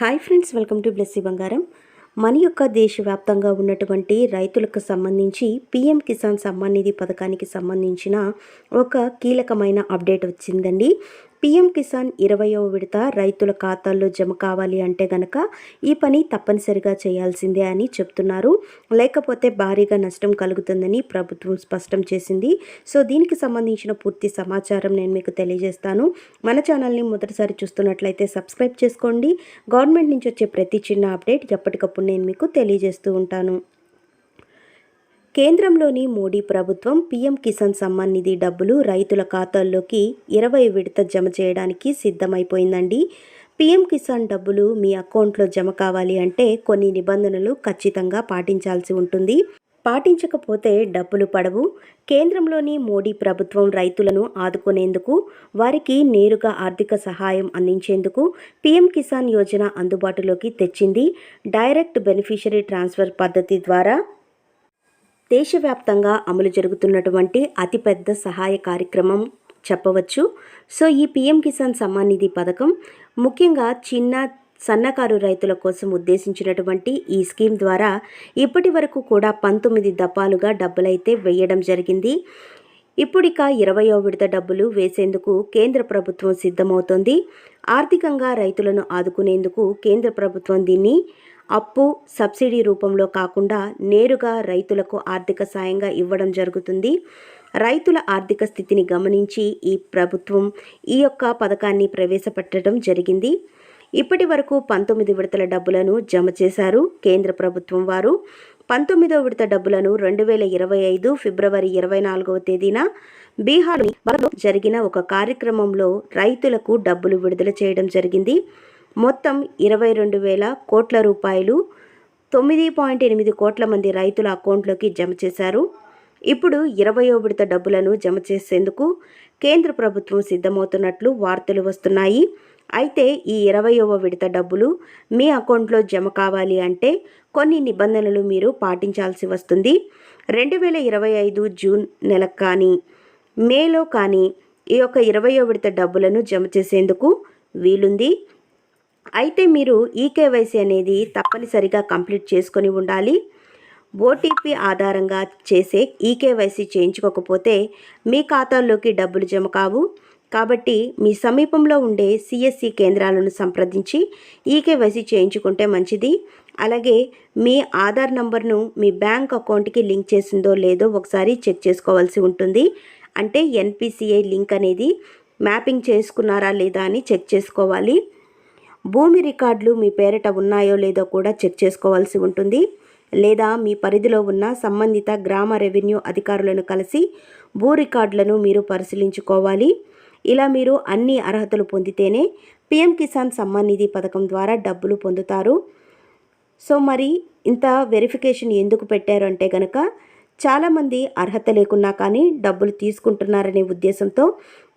Hi friends welcome to Blessy Bangaram. మన యొక్క దేశవ్యాప్తంగా ఉన్నటువంటి రైతులకు సంబంధించి పిఎం కిసాన్ సమ్మాన్ నిధి పథకానికి సంబంధించిన ఒక కీలకమైన అప్డేట్ వచ్చిందండి. పిఎం కిసాన్ ఇరవయవ విడత రైతుల ఖాతాల్లో జమ కావాలి అంటే గనక ఈ పని తప్పనిసరిగా చేయాల్సిందే అని చెప్తున్నారు. లేకపోతే భారీగా నష్టం కలుగుతుందని ప్రభుత్వం స్పష్టం చేసింది. సో దీనికి సంబంధించిన పూర్తి సమాచారం నేను మీకు తెలియజేస్తాను. మన ఛానల్ని మొదటిసారి చూస్తున్నట్లయితే సబ్స్క్రైబ్ చేసుకోండి. గవర్నమెంట్ నుంచి వచ్చే ప్రతి చిన్న అప్డేట్ ఎప్పటికప్పుడు నేను మీకు తెలియజేస్తూ ఉంటాను. కేంద్రంలోని మోడీ ప్రభుత్వం పీఎం కిసాన్ సమ్మాన్ నిధి డబ్బులు రైతుల ఖాతాల్లోకి ఇరవై విడత జమ చేయడానికి సిద్ధమైపోయిందండి. పీఎం కిసాన్ డబ్బులు మీ అకౌంట్లో జమ కావాలి అంటే కొన్ని నిబంధనలు ఖచ్చితంగా పాటించాల్సి ఉంటుంది. పాటించకపోతే డబ్బులు పడవు. కేంద్రంలోని మోడీ ప్రభుత్వం రైతులను ఆదుకునేందుకు వారికి నేరుగా ఆర్థిక సహాయం అందించేందుకు పీఎం కిసాన్ యోజన అందుబాటులోకి తెచ్చింది. డైరెక్ట్ బెనిఫిషరీ ట్రాన్స్ఫర్ పద్ధతి ద్వారా దేశవ్యాప్తంగా అమలు జరుగుతున్నటువంటి అతిపెద్ద సహాయ కార్యక్రమం చెప్పవచ్చు. సో ఈ పిఎం కిసాన్ సమ్మాన్ నిధి పథకం ముఖ్యంగా చిన్న సన్నకారు రైతుల కోసం ఉద్దేశించినటువంటి ఈ స్కీమ్ ద్వారా ఇప్పటి వరకు కూడా పంతొమ్మిది దఫాలుగా డబ్బులైతే వేయడం జరిగింది. ఇప్పుడిక ఇరవయో విడత డబ్బులు వేసేందుకు కేంద్ర ప్రభుత్వం సిద్ధమవుతోంది. ఆర్థికంగా రైతులను ఆదుకునేందుకు కేంద్ర ప్రభుత్వం దీన్ని అప్పు సబ్సిడీ రూపంలో కాకుండా నేరుగా రైతులకు ఆర్థిక సాయంగా ఇవ్వడం జరుగుతుంది. రైతుల ఆర్థిక స్థితిని గమనించి ఈ ప్రభుత్వం ఈ యొక్క పథకాన్ని ప్రవేశపెట్టడం జరిగింది. ఇప్పటి వరకు పంతొమ్మిది విడతల డబ్బులను జమ చేశారు కేంద్ర ప్రభుత్వం వారు. పంతొమ్మిదో విడత డబ్బులను రెండు వేల ఇరవై ఐదు ఫిబ్రవరి ఇరవై నాలుగవ తేదీన బీహార్లో జరిగిన ఒక కార్యక్రమంలో రైతులకు డబ్బులు విడుదల చేయడం జరిగింది. మొత్తం ఇరవై రెండు వేల కోట్ల రూపాయలు. తొమ్మిది పాయింట్ ఎనిమిది కోట్ల మంది రైతుల అకౌంట్లోకి జమ చేశారు. ఇప్పుడు ఇరవయో విడత డబ్బులను జమ చేసేందుకు కేంద్ర ప్రభుత్వం సిద్ధమవుతున్నట్లు వార్తలు వస్తున్నాయి. అయితే ఈ ఇరవయవ విడత డబ్బులు మీ అకౌంట్లో జమ కావాలి అంటే కొన్ని నిబంధనలు మీరు పాటించాల్సి వస్తుంది. రెండు వేల ఇరవై ఐదు జూన్ నెల కానీ మేలో కానీ ఈ యొక్క ఇరవయో విడత డబ్బులను జమ చేసేందుకు వీలుంది. అయితే మీరు ఈకేవైసీ అనేది తప్పనిసరిగా కంప్లీట్ చేసుకొని ఉండాలి. ఓటీపీ ఆధారంగా చేసే ఈకేవైసీ చేయించుకోకపోతే మీ ఖాతాల్లోకి డబ్బులు జమ కావు. కాబట్టి మీ సమీపంలో ఉండే సిఎస్సి కేంద్రాలను సంప్రదించి ఈకేవైసీ చేయించుకుంటే మంచిది. అలాగే మీ ఆధార్ నంబర్ను మీ బ్యాంక్ అకౌంట్కి లింక్ చేసిందో లేదో ఒకసారి చెక్ చేసుకోవాల్సి ఉంటుంది. అంటే ఎన్పిసిఐ లింక్ అనేది మ్యాపింగ్ చేసుకున్నారా లేదా అని చెక్ చేసుకోవాలి. భూమి రికార్డులు మీ పేరిట ఉన్నాయో లేదో కూడా చెక్ చేసుకోవాల్సి ఉంటుంది. లేదా మీ పరిధిలో ఉన్న సంబంధిత గ్రామ రెవెన్యూ అధికారులను కలిసి భూ రికార్డులను మీరు పరిశీలించుకోవాలి. ఇలా మీరు అన్ని అర్హతలు పొందితేనే పిఎం కిసాన్ సమ్మాన్ నిధి పథకం ద్వారా డబ్బులు పొందుతారు. సో మరి ఇంత వెరిఫికేషన్ ఎందుకు పెట్టారు అంటే కనుక చాలామంది అర్హత లేకున్నా కానీ డబ్బులు తీసుకుంటున్నారనే ఉద్దేశంతో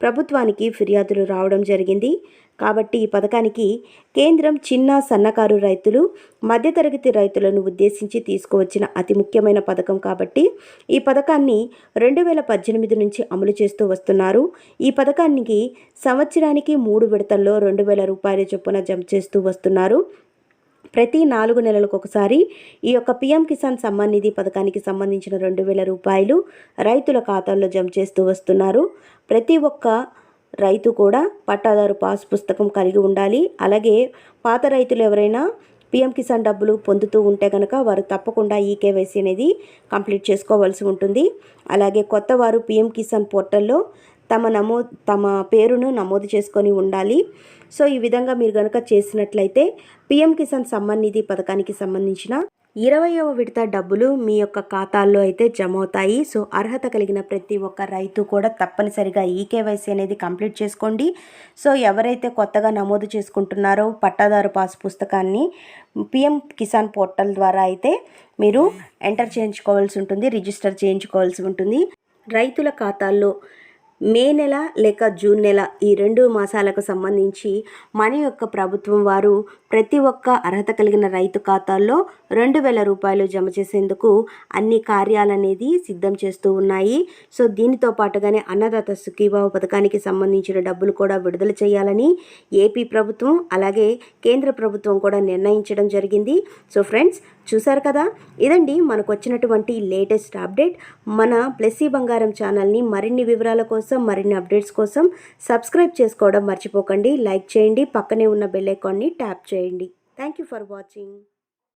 ప్రభుత్వానికి ఫిర్యాదులు రావడం జరిగింది. కాబట్టి ఈ పథకానికి కేంద్రం చిన్న సన్నకారు రైతులు మధ్యతరగతి రైతులను ఉద్దేశించి తీసుకువచ్చిన అతి ముఖ్యమైన పథకం కాబట్టి ఈ పథకాన్ని రెండు వేల పద్దెనిమిది నుంచి అమలు చేస్తూ వస్తున్నారు. ఈ పథకానికి సంవత్సరానికి మూడు విడతల్లో రెండు వేల రూపాయల చొప్పున జమ చేస్తూ వస్తున్నారు. ప్రతి నాలుగు నెలలకు ఒకసారి ఈ యొక్క పిఎం కిసాన్ సమ్మాన్ నిధి పథకానికి సంబంధించిన రెండు వేల రూపాయలు రైతుల ఖాతాల్లో జమ చేస్తూ వస్తున్నారు. ప్రతి ఒక్క రైతు కూడా పట్టాదారు పాస్ పుస్తకం కలిగి ఉండాలి. అలాగే పాత రైతులు ఎవరైనా పిఎం కిసాన్ డబ్బులు పొందుతూ ఉంటే కనుక వారు తప్పకుండా ఈ కేవైసీ అనేది కంప్లీట్ చేసుకోవాల్సి ఉంటుంది. అలాగే కొత్త వారు పిఎం కిసాన్ పోర్టల్లో తమ నమో తమ పేరును నమోదు చేసుకొని ఉండాలి. సో ఈ విధంగా మీరు కనుక చేసినట్లయితే పిఎం కిసాన్ సమ్మాన్ నిధి పథకానికి సంబంధించిన ఇరవయవ విడత డబ్బులు మీ యొక్క ఖాతాల్లో అయితే జమ అవుతాయి సో అర్హత కలిగిన ప్రతి ఒక్క రైతు కూడా తప్పనిసరిగా ఈ కేవైసీ అనేది కంప్లీట్ చేసుకోండి. సో ఎవరైతే కొత్తగా నమోదు చేసుకుంటున్నారో పట్టాదారు పాస్ పుస్తకాన్ని పిఎం కిసాన్ పోర్టల్ ద్వారా అయితే మీరు ఎంటర్ చేయించుకోవాల్సి ఉంటుంది రిజిస్టర్ చేయించుకోవాల్సి ఉంటుంది. రైతుల ఖాతాల్లో మే నెల లేక జూన్ నెల ఈ రెండు మాసాలకు సంబంధించి మన యొక్క ప్రభుత్వం వారు ప్రతి ఒక్క అర్హత కలిగిన రైతు ఖాతాల్లో రెండు వేల రూపాయలు జమ చేసేందుకు అన్ని కార్యాలనేది సిద్ధం చేస్తూ ఉన్నాయి. సో దీనితో పాటుగానే అన్నదాత సుఖీభావ పథకానికి సంబంధించిన డబ్బులు కూడా విడుదల చేయాలని ఏపీ ప్రభుత్వం అలాగే కేంద్ర ప్రభుత్వం కూడా నిర్ణయించడం జరిగింది. సో ఫ్రెండ్స్ చూసారు కదా? ఇదండి మనకు వచ్చినటువంటి లేటెస్ట్ అప్డేట్. మన ప్లెస్సీ బంగారం ఛానల్ని మరిన్ని వివరాల కోసం మరిన్ని అప్డేట్స్ కోసం సబ్స్క్రైబ్ చేసుకోవడం మర్చిపోకండి. లైక్ చేయండి. పక్కనే ఉన్న బెల్ ఐకాన్ని ట్యాప్ చేయండి. Thank you for watching.